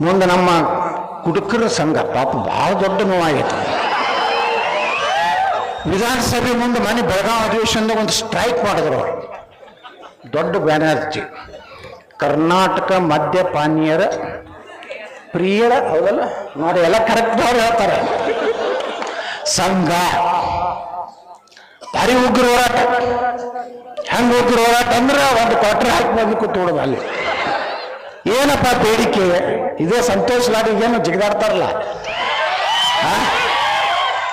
ಮುಂದೆ ನಮ್ಮ ಕುಡುಕರ ಸಂಘ, ಪಾಪ ಭಾಳ ದೊಡ್ಡ ನೋವಾಗೈತೆ. ವಿಧಾನಸಭೆ ಮುಂದೆ ಮನೆ ಬೆಳಗಾವಿ ಅಧಿವೇಶನದಾಗ ಒಂದು ಸ್ಟ್ರೈಕ್ ಮಾಡಿದ್ರು ಅವರು. ದೊಡ್ಡ ಬ್ಯಾನರ್ಜಿ. ಕರ್ನಾಟಕ ಮದ್ಯಪಾನೀಯರ ಪ್ರಿಯರ, ಹೌದಲ್ಲ? ನೋಡಿ, ಎಲ್ಲ ಕರೆಕ್ಟ್ ಅವ್ರು ಹೇಳ್ತಾರೆ. ಸಂಘ. ಭಾರಿ ಉಗ್ರ ಹೋರಾಟ. ಹೆಂಗೆ ಉಗ್ರ ಹೋರಾಟ ಅಂದ್ರೆ ಒಂದು ಕ್ವಾರ್ಟರ್ ಹಾಕಿ ಬಂದು ಕೂತ್ಕೊಡೋದು ಅಲ್ಲಿ. ಏನಪ್ಪ ಬೇಡಿಕೆ? ಇದೇ ಸಂತೋಷ್ ಏನು ಜಿಗಿದಾಡ್ತಾರಲ್ಲ?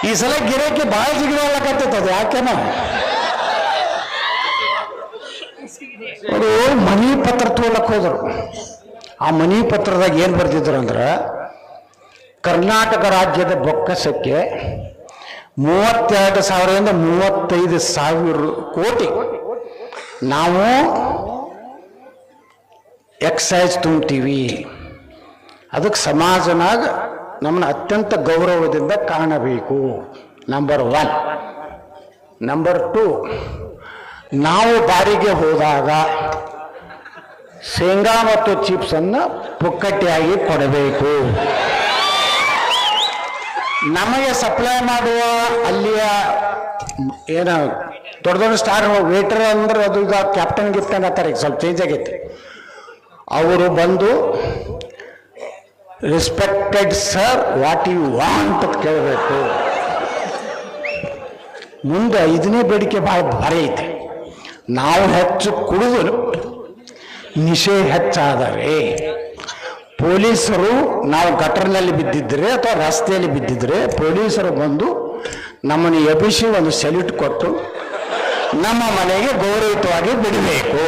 ಈ ಸಲ ಗಿರಕ್ಕೆ ಭಾಳ ಅದು ಯಾಕೆನೋ? ಅವರು ಮನಿ ಪತ್ರ ತೋಲಕ್ಕೆ ಹೋದರು. ಆ ಮನಿ ಪತ್ರದಾಗ ಏನು ಬರ್ತಿದ್ರು ಅಂದ್ರೆ, ಕರ್ನಾಟಕ ರಾಜ್ಯದ ಬೊಕ್ಕಸಕ್ಕೆ ಮೂವತ್ತೆರಡು ಸಾವಿರದಿಂದ ಮೂವತ್ತೈದು ಸಾವಿರ ಕೋಟಿ. ನಾವು ಎಕ್ಸೈಸ್ ತುಂಬ್ತೀವಿ. ಅದಕ್ಕೆ ಸಮಾಜನಾಗ ನಮ್ಮನ್ನ ಅತ್ಯಂತ ಗೌರವದಿಂದ ಕಾಣಬೇಕು. ನಂಬರ್ ಒನ್ ನಂಬರ್ ಟು ನಾವು ಬಾರಿಗೆ ಹೋದಾಗ ಶೇಂಗಾ ಮತ್ತು ಚಿಪ್ಸನ್ನು ಪುಕ್ಕಟ್ಟಿಯಾಗಿ ಕೊಡಬೇಕು. ನಮಗೆ ಸಪ್ಲೈ ಮಾಡುವ ಅಲ್ಲಿಯ ಏನು ದೊಡ್ಡ ದೊಡ್ಡ ಸ್ಟಾರ್ ವೇಟರ್ ಅಂದ್ರೆ ಅದು ಈಗ ಕ್ಯಾಪ್ಟನ್ ಗಿಫ್ಟನ್ ಅಂತಾರೆ, ಸ್ವಲ್ಪ ಚೇಂಜ್ ಆಗೈತಿ. ಅವರು ಬಂದು respected sir what you want ಅಂತ ಕೇಳಬೇಕು. ಮುಂದೆ ಐದನೇ ಬೇಡಿಕೆ ಭಾಳ ಭಾರಿ ಐತೆ. ನಾವು ಹೆಚ್ಚು ಕುಡಿದು ನಿಶೆ ಹೆಚ್ಚಾದರೆ, ಪೊಲೀಸರು ನಾವು ಗಟರ್ನಲ್ಲಿ ಬಿದ್ದಿದ್ರೆ ಅಥವಾ ರಸ್ತೆಯಲ್ಲಿ ಬಿದ್ದಿದ್ರೆ ಪೊಲೀಸರು ಬಂದು ನಮ್ಮನ್ನು ಎಬ್ಬಿಸಿ ಒಂದು ಸೆಲ್ಯೂಟ್ ಕೊಟ್ಟು ನಮ್ಮ ಮನೆಗೆ ಗೌರವಿತವಾಗಿ ಬಿಡಬೇಕು.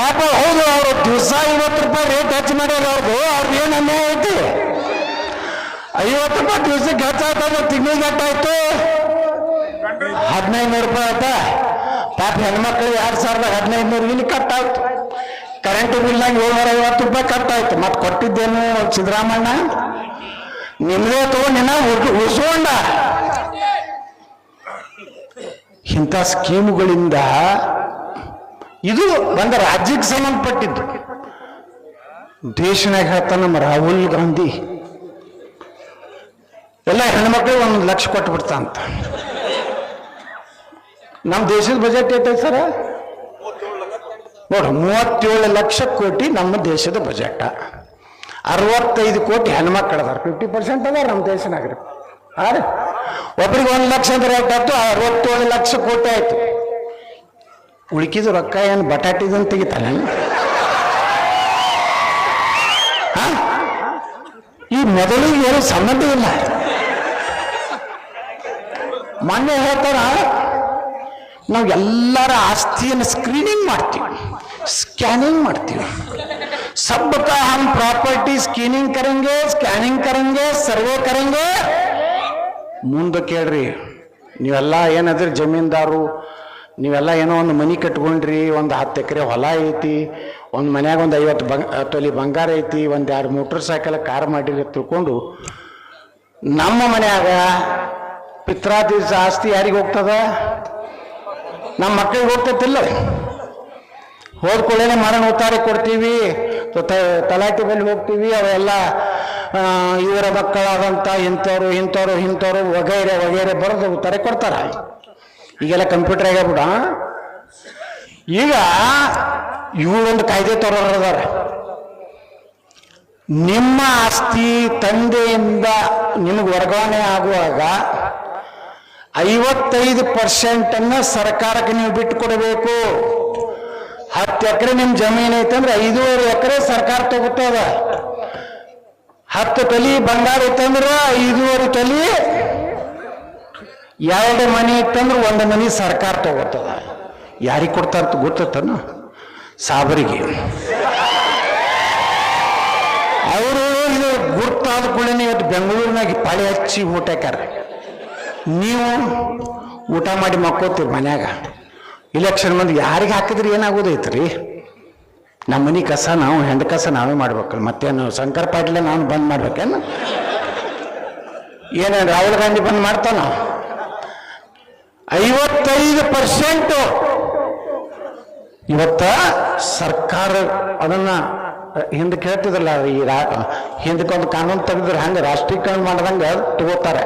ಪಾಪ, ಹೌದು, ಅವರು ದಿವಸ ಐವತ್ತು ರೂಪಾಯಿ ರೇಟ್ ಹೆಚ್ಚು ಮಾಡ್ಯಾರ ಅವ್ರದ್ದು ಅವ್ರಿಗೆ ಏನು ಅನ್ಯಾಯ ಐತಿ? ಐವತ್ತು ರೂಪಾಯಿ ದಿವಸಕ್ಕೆ ಹೆಚ್ಚಾಯ್ತಂದ್ರೆ ತಿಂಗಳಿಗೆ ಆಯ್ತು? ಹದಿನೈದು ನೂರು ರೂಪಾಯಿ ಆಯ್ತಾ? ಪಾಪ ಹೆಣ್ಮಕ್ಳು ಎರಡು ಸಾವಿರದ ಹದಿನೈದು ನೂರು ಇಲ್ಲಿ ಕಟ್ಟಾಯ್ತು ಕರೆಂಟ್ ಬಿಲ್ನಾಗ ಏಳ್ನೂರ ಐವತ್ತು ರೂಪಾಯಿ ಕಟ್ ಆಯ್ತು. ಮತ್ತೆ ಕೊಟ್ಟಿದ್ದೇನು ಸಿದ್ದರಾಮಣ್ಣ? ನಿಮ್ಮದೇ ತಗೊಂಡಿನ ಉಳಿಸ್ಕೊಂಡ ಇಂಥ ಸ್ಕೀಮುಗಳಿಂದ ಇದು ಒಂದು ರಾಜ್ಯಕ್ಕೆ ಸಂಬಂಧಪಟ್ಟಿದ್ದು. ದೇಶನಾಗ ಹೇಳ್ತಾ ನಮ್ಮ ರಾಹುಲ್ ಗಾಂಧಿ. ಎಲ್ಲ ಹೆಣ್ಮಕ್ಳಿಗೆ ಒಂದು ಲಕ್ಷ ಕೊಟ್ಟು ಬಿಡ್ತಾಂತ ನಮ್ಮ ದೇಶದ ಬಜೆಟ್ ಐತೆ ಸರ? ನೋಡ್ರಿ ಮೂವತ್ತೇಳು ಲಕ್ಷ ಕೋಟಿ ನಮ್ಮ ದೇಶದ ಬಜೆಟ್ ಅರವತ್ತೈದು ಕೋಟಿ ಹೆಣ್ಮಕ್ಳು ಅದಾರ. ಫಿಫ್ಟಿ ಪರ್ಸೆಂಟ್ ಅದಾರ ನಮ್ಮ ದೇಶನಾಗ್ರಿ ಹಾಂ ಒಬ್ರಿಗೆ ಒಂದು ಲಕ್ಷ ಅಂದ್ರೆ ಆಯ್ತು ಅರವತ್ತೇಳು ಲಕ್ಷ ಕೋಟಿ ಆಯ್ತು. ಉಳಿಕಿದ ರೊಕ್ಕ ಏನು ಬಟಾಟಿದಂತ ತೆಗಿತಾನೆ ಹಾ? ಈ ಮೊದಲಿಗೆ ಏನು ಸಂಬಂಧ ಇಲ್ಲ ಮೊನ್ನೆ ಹೇಳ್ತಾರ ನಾವು ಎಲ್ಲರ ಆಸ್ತಿಯನ್ನು ಸ್ಕ್ರೀನಿಂಗ್ ಮಾಡ್ತೀವಿ ಸ್ಕ್ಯಾನಿಂಗ್ ಮಾಡ್ತೀವಿ सब का हम प्रॉपर्टी स्कैनिंग करेंगे स्कैनिंग करेंगे ಸರ್ವೆ ಕರೆಂಗೆ ಮುಂದೆ ಕೇಳ್ರಿ ನೀವೆಲ್ಲ ಏನಾದ್ರಿ ಜಮೀನ್ದಾರು ನೀವೆಲ್ಲ ಏನೋ ಒಂದು ಮನಿ ಕಟ್ಕೊಂಡ್ರಿ, ಒಂದು ಹತ್ತು ಎಕರೆ ಹೊಲ ಐತಿ, ಒಂದು ಮನ್ಯಾಗ ಒಂದು ಐವತ್ತು ಬಂಗ, ತೊಲಿ ಬಂಗಾರ ಐತಿ, ಒಂದು ಎರಡು ಮೋಟ್ರ್ ಸೈಕಲ್ ಕಾರ್ ಮಾಡಿರಿ ತಿಳ್ಕೊಂಡು, ನಮ್ಮ ಮನ್ಯಾಗ ಪಿತ್ರಾದಿ ಆಸ್ತಿ ಯಾರಿಗೆ ಹೋಗ್ತದ? ನಮ್ಮ ಮಕ್ಕಳಿಗೆ ಹೋಗ್ತೈತಿಲ್ಲ. ಹೋದ ಕೂಡಲೇ ಮರಣ ಉತ್ತಾರ ಕೊಡ್ತೀವಿ ತಲಾಟಿ ಬಳಿ ಹೋಗ್ತೀವಿ, ಅವೆಲ್ಲ ಇವರ ಮಕ್ಕಳಾದಂಥ ಇಂಥವ್ರು ಇಂಥವ್ರು ಇಂಥವ್ರು ವಗೈರೆ ವಗೈರೆ ಬರೆದು ಉತ್ತರ ಕೊಡ್ತಾರ. ಈಗೆಲ್ಲ ಕಂಪ್ಯೂಟರ್ ಆಗ್ಯಾಬಿಡ ಈಗ ಇವರೊಂದು ಕಾಯ್ದೆ ತರೋರದಾರ ನಿಮ್ಮ ಆಸ್ತಿ ತಂದೆಯಿಂದ ನಿಮಗೆ ವರ್ಗಾವಣೆ ಆಗುವಾಗ ಐವತ್ತೈದು ಪರ್ಸೆಂಟನ್ನು ಸರ್ಕಾರಕ್ಕೆ ನೀವು ಬಿಟ್ಟು ಕೊಡಬೇಕು ಹತ್ತು ಎಕರೆ ನಿಮ್ಮ ಜಮೀನು ಐತಂದ್ರೆ ಐದೂವರೆ ಎಕರೆ ಸರ್ಕಾರ ತಗೋತದ. ಹತ್ತು ತಲಿ ಬಂಗಾರ ಐತಂದ್ರೆ ಐದೂವರೆ ತೊಲಿ ಎರಡು ಮನೆ ಇತ್ತಂದ್ರೆ ಒಂದು ಮನೆ ಸರ್ಕಾರ ತಗೋತದ. ಯಾರಿಗೆ ಕೊಡ್ತಾರಂತ ಗೊತ್ತತನ ಸಾಬರಿಗೆ. ಅವರು ಗುರ್ತಾದ ಕೂಡಲೇ ಇವತ್ತು ಬೆಂಗಳೂರಿನಾಗ ಪಾಳಿ ಹಚ್ಚಿ ಊಟ ಹಾಕ್ಯಾರ. ನೀವು ಊಟ ಮಾಡಿ ಮಕ್ಕೋತೀರಿ ಮನ್ಯಾಗ. ಇಲೆಕ್ಷನ್ ಬಂದು ಯಾರಿಗೆ ಹಾಕಿದ್ರೆ ಏನಾಗೋದೈತ್ರಿ? ನಮ್ಮ ಮನೆ ಕಸ ನಾವು, ಹೆಂಡ ಕಸ ನಾವೇ ಮಾಡ್ಬೇಕಲ್ಲ. ಮತ್ತೇನು ಶಂಕರ್ ಪಾಟೀಲ ನಾನು ಬಂದ್ ಮಾಡ್ಬೇಕೇನು? ಏನೇನು ರಾಹುಲ್ ಗಾಂಧಿ ಬಂದ್ ಮಾಡ್ತಾನ? ಐವತ್ತೈದು ಪರ್ಸೆಂಟು. ಇವತ್ತ ಸರ್ಕಾರ ಅದನ್ನ ಹಿಂದೆ ಕೇಳ್ತಿದ್ರಲ್ಲ, ಈ ರಾ, ಹಿಂದಕ್ಕೆ ಒಂದು ಕಾನೂನು ತೆಗೆದ್ರೆ ಹಂಗೆ ರಾಷ್ಟ್ರೀಕರಣ ಮಾಡ್ದಂಗೆ ತಗೋತಾರೆ.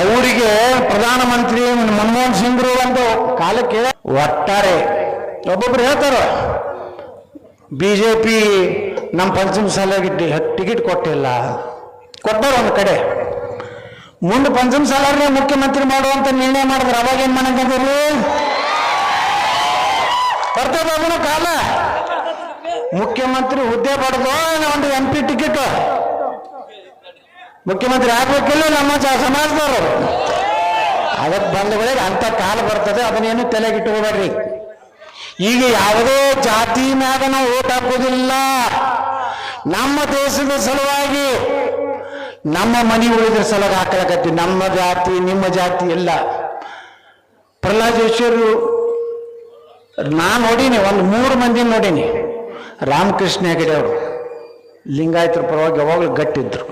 ಅವರಿಗೆ ಪ್ರಧಾನಮಂತ್ರಿ ಮನಮೋಹನ್ ಸಿಂಗ್ರು ಒಂದು ಕಾಲಕ್ಕೆ ಒಟ್ಟಾರೆ. ಒಬ್ಬೊಬ್ರು ಹೇಳ್ತಾರ, ಬಿಜೆಪಿ ನಮ್ಮ ಪಂಚಮ ಸಾಲಾಗಿ ಟಿಕೆಟ್ ಕೊಟ್ಟಿಲ್ಲ, ಕೊಟ್ಟಾರ ಒಂದು ಕಡೆ. ಮುಂದೆ ಪಂಚಮ ಸಾಲಾರನೇ ಮುಖ್ಯಮಂತ್ರಿ ಮಾಡುವಂತ ನಿರ್ಣಯ ಮಾಡಿದ್ರೆ ಅವಾಗ ಏನ್ ಮಾಡಿ ಬರ್ತದ ಅದನ್ನು ಕಾಲ. ಮುಖ್ಯಮಂತ್ರಿ ಹುದ್ದೆ ಪಡೆದು ಒಂದು ಎಂ ಪಿ ಟಿಕೆಟ್ ಮುಖ್ಯಮಂತ್ರಿ ಆಗ್ಬೇಕಿಲ್ಲ ನಮ್ಮ ಸಮಾಜದವರು. ಅದಕ್ಕೆ ಬಂದಗಳಿಗೆ ಅಂತ ಕಾಲ ಬರ್ತದೆ, ಅದನ್ನೇನು ತಲೆಗಿಟ್ಟುಕೋಬೇಡ್ರಿ ಈಗ ಯಾವುದೇ ಜಾತಿ ಮ್ಯಾಗ ನಾವು ಓಟ್ ಹಾಕೋದಿಲ್ಲ ನಮ್ಮ ದೇಶದ ಸಲುವಾಗಿ ನಮ್ಮ ಮನೆ ಉಳಿದ್ರ ಸಲುವಾಗಿ ಹಾಕಲಾಕತ್ತಿ ನಮ್ಮ ಜಾತಿ, ನಿಮ್ಮ ಜಾತಿ ಎಲ್ಲ. ಪ್ರಹ್ಲಾದ್ ಜೋಶಿಯವರು ನಾ ನೋಡೀನಿ, ಒಂದು ಮೂರು ಮಂದಿ ನೋಡೀನಿ. ರಾಮಕೃಷ್ಣ ಹೆಗಡೆ ಅವರು. ಲಿಂಗಾಯತರ ಪರವಾಗಿ ಯಾವಾಗಲೂ ಗಟ್ಟಿದ್ರು.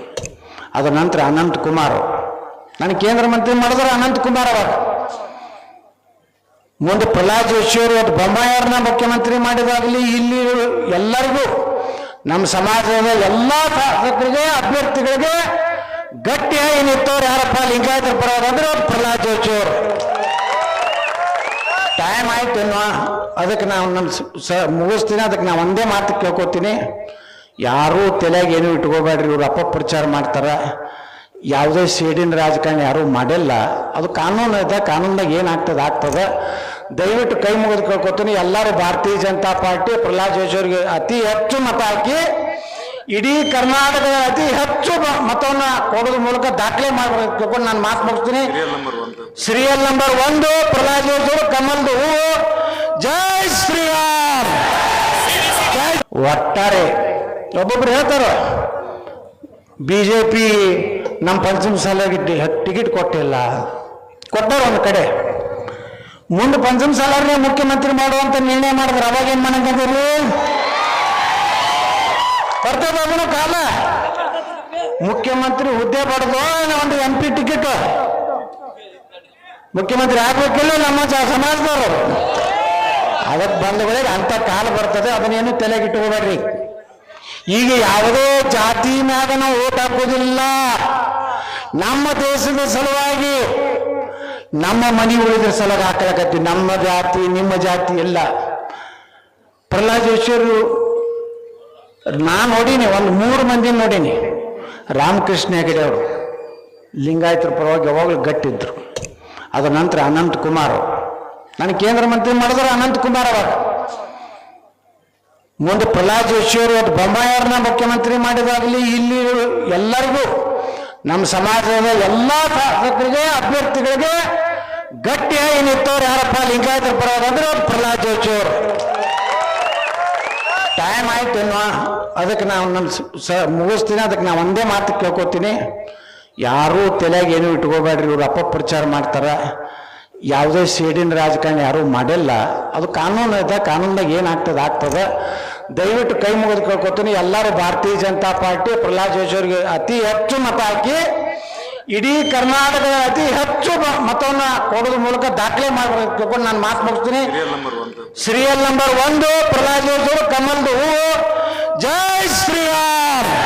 ಅದರ ನಂತರ ಅನಂತ ಕುಮಾರ್ ನಾನು ಕೇಂದ್ರ ಮಂತ್ರಿ ಮಾಡಿದ್ರೆ ಅನಂತ ಕುಮಾರ್ ಅವರು ಮುಂದೆ ಪ್ರಹ್ಲಾದ್ ಜೋಶಿಯವರು ಅದು ಮುಖ್ಯಮಂತ್ರಿ ಮಾಡಿದಾಗಲಿ, ಇಲ್ಲಿ ಎಲ್ಲರಿಗೂ ನಮ್ಮ ಸಮಾಜದ ಎಲ್ಲ ಶಾಸಕರಿಗೆ, ಅಭ್ಯರ್ಥಿಗಳಿಗೆ ಗಟ್ಟಿಯಾಗಿ ನಿಂತವ್ರು ಯಾರಪ್ಪ? ಲಿಂಗಾಯತರ ಪರವಾಗಿ ಅಂದ್ರೆ ಅವ್ರು ಪ್ರಹ್ಲಾದ್ ಜೋಶಿ ಅವರು. ಟೈಮ್ ಆಯ್ತು ಅದಕ್ಕೆ ನಾವು ನಮ್ಮ ಸ- ಮುಗಿಸ್ತೀನಿ. ಅದಕ್ಕೆ ನಾವು ಒಂದೇ ಮಾತು ಕೇಳ್ಕೊತೀನಿ. ಯಾರೂ ತಲೆಯಾಗ ಏನು ಇಟ್ಕೋಬೇಡ್ರಿ. ಇವ್ರು ಅಪಪ್ರಚಾರ ಮಾಡ್ತಾರೆ. ಯಾವುದೇ ಸೇಡಿನ ರಾಜಕಾರಣಿ ಯಾರೂ ಮಾಡಿಲ್ಲ. ಅದು ಕಾನೂನು ಇದೆ. ಕಾನೂನ್ದಾಗ ಏನಾಗ್ತದೆ, ಆಗ್ತದೆ. ದಯವಿಟ್ಟು ಕೈ ಮುಗಿದು ಕೇಳ್ಕೊತೀನಿ. ಎಲ್ಲರೂ ಭಾರತೀಯ ಜನತಾ ಪಾರ್ಟಿ ಪ್ರಹ್ಲಾದ್ ಜೋಶಿ ಅವರಿಗೆ ಅತಿ ಹೆಚ್ಚು ಮತ ಹಾಕಿ ಇಡೀ ಕರ್ನಾಟಕದ ಅತಿ ಹೆಚ್ಚು ಮತವನ್ನು ಕೊಡೋದ್ರ ಮೂಲಕ ದಾಖಲೆ ಮಾಡಬೇಕು ನಾನು ಮಾತು ಮುಗಿಸ್ತೀನಿ. ಸೀರಿಯಲ್ ನಂಬರ್ ಒಂದು. ಪ್ರಹ್ಲಾದ್ ಜೋಶಿ ಕಮಲ್ದು ಹೂವು. ಜೈ ಶ್ರೀರಾಮ್! ಜೈ ಒಟ್ಟಾರೆ ಒಬ್ಬೊಬ್ರು ಹೇಳ್ತಾರ ಬಿಜೆಪಿ ನಮ್ಮ ಪಂಚಮ ಸಾಲಾಗಿ ಟಿಕೆಟ್ ಕೊಟ್ಟಿಲ್ಲ. ಕೊಟ್ಟಾರ ಒಂದು ಕಡೆ. ಮುಂದೆ ಪಂಚಮ ಸಾಲಾರನೇ ಮುಖ್ಯಮಂತ್ರಿ ಮಾಡುವಂತ ನಿರ್ಣಯ ಮಾಡಿದ್ರೆ ಅವಾಗ ಏನ್ ಮಾಡಂಗಿದ್ರು? ಬರ್ತದ ಕಾಲ. ಮುಖ್ಯಮಂತ್ರಿ ಹುದ್ದೆ ಪಡೆದು ಒಂದು ಎಂ ಪಿ ಟಿಕೆಟ್ ಮುಖ್ಯಮಂತ್ರಿ ಆಗ್ಬೇಕಿಲ್ಲ ನಮ್ಮ ಸಮಾಜದವರು. ಅದಕ್ಕೆ ಬಂದ ವೇಳೆಗೆ ಅಂತ ಕಾಲ ಬರ್ತದೆ ಅದನ್ನೇನು ತಲೆಗಿಟ್ಟುಕೋಬೇಡ್ರಿ ಈಗ ಯಾವುದೇ ಜಾತಿ ಮ್ಯಾಗ ನಾವು ಓಟ್ ಹಾಕೋದಿಲ್ಲ ನಮ್ಮ ದೇಶದ ಸಲುವಾಗಿ ನಮ್ಮ ಮನೆ ಉಳಿದ್ರ ಸಲುವಾಗಿ ಹಾಕಲಕತ್ತಿ ನಮ್ಮ ಜಾತಿ, ನಿಮ್ಮ ಜಾತಿ ಎಲ್ಲ. ಪ್ರಹ್ಲಾದ್ ಜೋಶಿಯವರು ನಾ ನೋಡೀನಿ, ಒಂದು ಮೂರು ಮಂದಿ ನೋಡೀನಿ. ರಾಮಕೃಷ್ಣ ಹೆಗಡೆ ಅವರು. ಲಿಂಗಾಯತರ ಪರವಾಗಿ ಯಾವಾಗಲೂ ಗಟ್ಟಿದ್ರು. ಅದರ ನಂತರ ಅನಂತ್ ಕುಮಾರ್ ನಾನು ಕೇಂದ್ರ ಮಂತ್ರಿ ಮಾಡಿದ್ರೆ ಅನಂತ ಕುಮಾರ್ ಅವರು ಮುಂದೆ ಪ್ರಹ್ಲಾದ್ ಜೋಶಿಯವರು ಅದು ಬೊಮ್ಮಾಯಿಯವ್ರನ್ನ ಮುಖ್ಯಮಂತ್ರಿ ಮಾಡಿದಾಗಲಿ, ಇಲ್ಲಿ ಎಲ್ಲರಿಗೂ, ನಮ್ಮ ಸಮಾಜದ ಎಲ್ಲ ಶಾಸಕರಿಗೆ, ಅಭ್ಯರ್ಥಿಗಳಿಗೆ ಗಟ್ಟಿಯಾಗಿ ನಿಂತವ್ರು ಯಾರಪ್ಪ? ಲಿಂಗಾಯತ ಪರವಾಗಿ ಅಂದ್ರೆ ಪ್ರಹ್ಲಾದ್ ಜೋಶಿ ಟೈಮ್ ಆಯ್ತು ಅದಕ್ಕೆ ನಾವು ನಮ್ಮ ಸ- ಮುಗಿಸ್ತೀನಿ ಅದಕ್ಕೆ ನಾವು ಒಂದೇ ಮಾತು ಕೇಳ್ಕೊತೀನಿ. ಯಾರೂ ತಲೆಯಾಗ ಏನು ಇಟ್ಕೋಬೇಡ್ರಿ, ಇವ್ರು ಅಪಪ್ರಚಾರ ಮಾಡ್ತಾರೆ. ಯಾವುದೇ ಸೇಡಿನ ರಾಜಕಾರಣ ಯಾರೂ ಮಾಡಿಲ್ಲ. ಅದು ಕಾನೂನು ಇದೆ, ಕಾನೂನ್ದಾಗ ಏನಾಗ್ತದೆ, ಆಗ್ತದೆ. ದಯವಿಟ್ಟು ಕೈ ಮುಗಿದು ಕೇಳ್ಕೊತೀನಿ. ಎಲ್ಲರೂ ಭಾರತೀಯ ಜನತಾ ಪಾರ್ಟಿ, ಪ್ರಹ್ಲಾದ್ ಜೋಶಿ ಅತಿ ಹೆಚ್ಚು ಮತ ಹಾಕಿ ಇಡೀ ಕರ್ನಾಟಕದ ಅತಿ ಹೆಚ್ಚು ಮತವನ್ನ ಕೊಡೋದ್ರ ಮೂಲಕ ದಾಖಲೆ ಮಾಡಬೇಕು ನಾನು ಮಾತು ಮುಗಿಸ್ತೀನಿ. ಸೀರಿಯಲ್ ನಂಬರ್ ಒಂದು. ಪ್ರಹ್ಲಾದ್ ಕಮಲ್ದು ಹೂವು. ಜೈ ಶ್ರೀರಾಮ್!